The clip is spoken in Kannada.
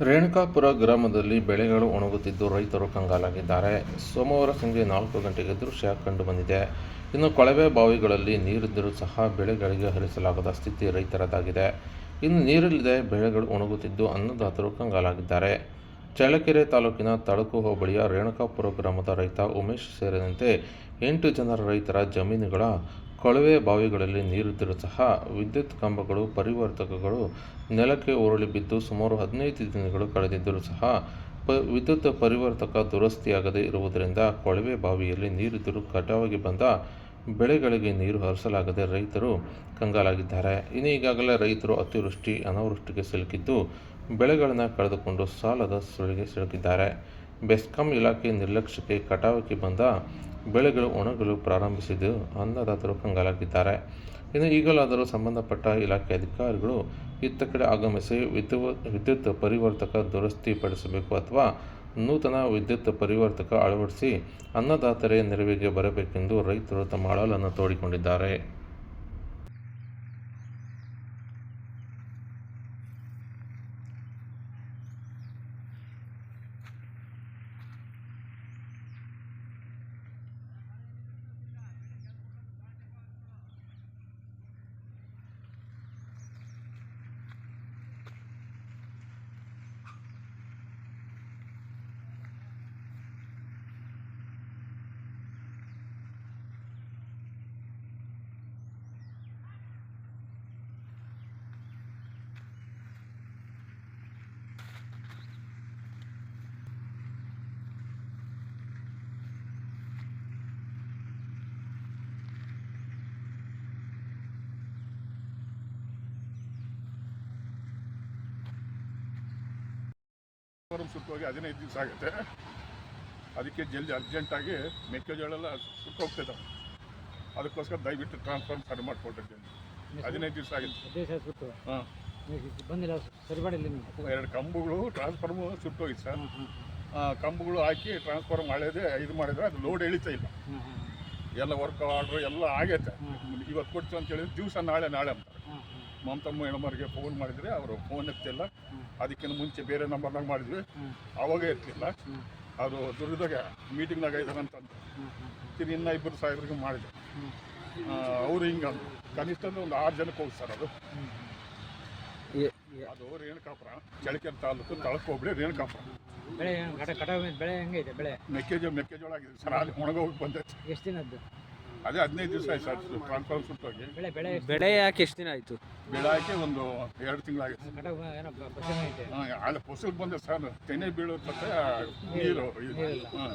ರೇಣುಕಾಪುರ ಗ್ರಾಮದಲ್ಲಿ ಬೆಳೆಗಳು ಒಣಗುತ್ತಿದ್ದು ರೈತರು ಕಂಗಾಲಾಗಿದ್ದಾರೆ. ಸೋಮವಾರ ಸಂಜೆ ನಾಲ್ಕು ಗಂಟೆಗೆ ದೃಶ್ಯ ಕಂಡುಬಂದಿದೆ. ಇನ್ನು ಕೊಳವೆ ಬಾವಿಗಳಲ್ಲಿ ನೀರಿದ್ದರೂ ಸಹ ಬೆಳೆಗಳಿಗೆ ಹರಿಸಲಾಗದ ಸ್ಥಿತಿ ರೈತರದಾಗಿದೆ. ಇನ್ನು ನೀರಿಲ್ಲದೆ ಬೆಳೆಗಳು ಒಣಗುತ್ತಿದ್ದು ಅನ್ನದಾತರು ಕಂಗಾಲಾಗಿದ್ದಾರೆ. ಚಳ್ಳಕೆರೆ ತಾಲೂಕಿನ ತಳಕು ಹೋಬಳಿಯ ರೇಣುಕಾಪುರ ಗ್ರಾಮದ ರೈತ ಉಮೇಶ್ ಸೇರಿದಂತೆ ಎಂಟು ಜನರ ರೈತರ ಜಮೀನುಗಳ ಕೊಳವೆ ಬಾವಿಗಳಲ್ಲಿ ನೀರಿದ್ದರೂ ಸಹ ವಿದ್ಯುತ್ ಕಂಬಗಳು, ಪರಿವರ್ತಕಗಳು ನೆಲಕ್ಕೆ ಉರುಳಿ ಬಿದ್ದು ಸುಮಾರು ಹದಿನೈದು ದಿನಗಳು ಕಳೆದಿದ್ದರೂ ಸಹ ಪ, ವಿದ್ಯುತ್ ಪರಿವರ್ತಕ ದುರಸ್ತಿಯಾಗದೇ ಇರುವುದರಿಂದ ಕೊಳವೆ ಬಾವಿಯಲ್ಲಿ ನೀರಿದ್ದರೂ ಕಟಾವಾಗಿ ಬಂದ ಬೆಳೆಗಳಿಗೆ ನೀರು ಹರಿಸಲಾಗದೆ ರೈತರು ಕಂಗಾಲಾಗಿದ್ದಾರೆ. ಇನ್ನು ಈಗಾಗಲೇ ರೈತರು ಅತಿವೃಷ್ಟಿ, ಅನಾವೃಷ್ಟಿಗೆ ಸಿಲುಕಿದ್ದು, ಬೆಳೆಗಳನ್ನು ಕಳೆದುಕೊಂಡು ಸಾಲದ ಸುಳಿಗೆ ಸಿಲುಕಿದ್ದಾರೆ. ಬೆಸ್ಕಾಂ ಇಲಾಖೆ ನಿರ್ಲಕ್ಷ್ಯಕ್ಕೆ ಕಟಾವಕ್ಕೆ ಬಂದ ಬೆಳೆಗಳು, ಒಣಗಲು ಪ್ರಾರಂಭಿಸಿದ್ದು ಅನ್ನದಾತರು ಕಂಗಾಲಾಗಿದ್ದಾರೆ. ಇನ್ನು ಈಗಲಾದರೂ ಸಂಬಂಧಪಟ್ಟ ಇಲಾಖೆ ಅಧಿಕಾರಿಗಳು ಇತ್ತ ಕಡೆ ಆಗಮಿಸಿ ವಿದ್ಯುತ್ ವಿದ್ಯುತ್ ಪರಿವರ್ತಕ ದುರಸ್ತಿಪಡಿಸಬೇಕು ಅಥವಾ ನೂತನ ವಿದ್ಯುತ್ ಪರಿವರ್ತಕ ಅಳವಡಿಸಿ ಅನ್ನದಾತರೇ ನೆರವಿಗೆ ಬರಬೇಕೆಂದು ರೈತರು ತಮ್ಮ ಅಳಲನ್ನು ತೋಡಿಕೊಂಡಿದ್ದಾರೆ. ಫಾರಂ ಸುಟ್ಟೋಗಿ ಹದಿನೈದು ದಿವಸ ಆಗುತ್ತೆ. ಅದಕ್ಕೆ ಜಲ್ದಿ ಅರ್ಜೆಂಟಾಗಿ ಮೆಕ್ಕೆಜೋಳ ಎಲ್ಲ ಸುಟ್ಟೋಗ್ತಿದ್ದಾವೆ ಅದಕ್ಕೋಸ್ಕರ ದಯವಿಟ್ಟು ಟ್ರಾನ್ಸ್ಫಾರ್ಮ್ ಸರಿ ಮಾಡಿಕೊಟ್ಟಿದ್ದೀನಿ ಹದಿನೈದು ದಿವಸ ಆಗಿತ್ತು ಹಾಂ. ಬಂದಿಲ್ಲ ಸರಿ ಮಾಡಿಲ್ಲ ಎರಡು ಕಂಬಗಳು ಟ್ರಾನ್ಸ್ಫಾರ್ಮು ಸುಟ್ಟೋಗಿತ್ತು ಸರ್. ಕಂಬುಗಳು ಹಾಂ ಆ, ಕಂಬಗಳು ಹಾಕಿ ಟ್ರಾನ್ಸ್ಫಾರ್ಮ್ ಮಾಡಿದೆ ಇದು ಮಾಡಿದ್ರೆ ಅದು ಲೋಡ್ ಎಳಿತಾ ಇಲ್ಲ. ಎಲ್ಲ ವರ್ಕ್ ಆರ್ಡ್ರ್ ಎಲ್ಲ ಆಗೈತೆ. ಇವತ್ತು ಕೊಡ್ತು ಅಂತ ಹೇಳಿದ್ರೆ ದಿವಸ ನಾಳೆ ನಾಳೆ ಅಂತಾರೆ. ಮಮತಮ್ಮ ಹೆಣ್ಮರಿಗೆ ಫೋನ್ ಮಾಡಿದರೆ ಅವರು ಫೋನ್ ಎತ್ತಿಲ್ಲ. ಅದಕ್ಕಿಂತ ಮುಂಚೆ ಬೇರೆ ನಂಬರ್ನಾಗ ಮಾಡಿದ್ವಿ. ಅವಾಗ ಇರ್ತಿಲ್ಲ. ಅದು ದುರ್ಗದಾಗ ಮೀಟಿಂಗ್ನಾಗ ಇದ್ದಾರೆ ತಿರು ಇನ್ನ ಇಬ್ಬರು ಸಾಹೇಬ್ರಿಗೆ ಮಾಡಿದೆ. ಅವ್ರು ಅವರು ಹಿಂಗೆ ಕನಿಷ್ಠ ಅಂದ್ರೆ ಒಂದು ಆರು ಜನಕ್ಕೆ ಹೋಗಿ ಸರ್ ಅದು. ಅದು ರೇಣುಕಾಪುರ ಚಳ್ಳಕೆರೆ ತಾಲೂಕು ತಳಕೋಬ್ಳಿ ರೇಣುಕಾಪುರ. ಬೆಳೆ ಕಟಾವ್ ಬೆಳೆ ಹೆಂಗೈತೆ ಬೆಳೆ? ಮೆಕ್ಕೆಜೋಳ ಮೆಕ್ಕೆಜೋಳ ಆಗಿದೆ ಸರ್. ಅಲ್ಲಿ ಒಣಗೋಗಿ ಬಂದೈತೆ. ಎಷ್ಟು ದಿನದ್ದು? ಅದೇ ಹದಿನೈದು ದಿವಸ ಆಯ್ತು ಸರ್ ಟ್ರಾನ್ಸ್ಫರ್ ಸುಟ್ಟೋಗಿ ಬೆಳೆ ಬೆಳೆ ಯಾಕೆ ಎಷ್ಟು ದಿನ ಆಯಿತು? ಬೆಳೆ ಹಾಕಿ ಒಂದು ಎರಡು ತಿಂಗಳಾಗಿತ್ತು ಅಲ್ಲಿ ಫಸಲು ಬಂದೆ ಸರ್. ತೆನೆ ಬೀಳೋ ನೀರು ನೀರಿಲ್ಲ. ಹಾಂ.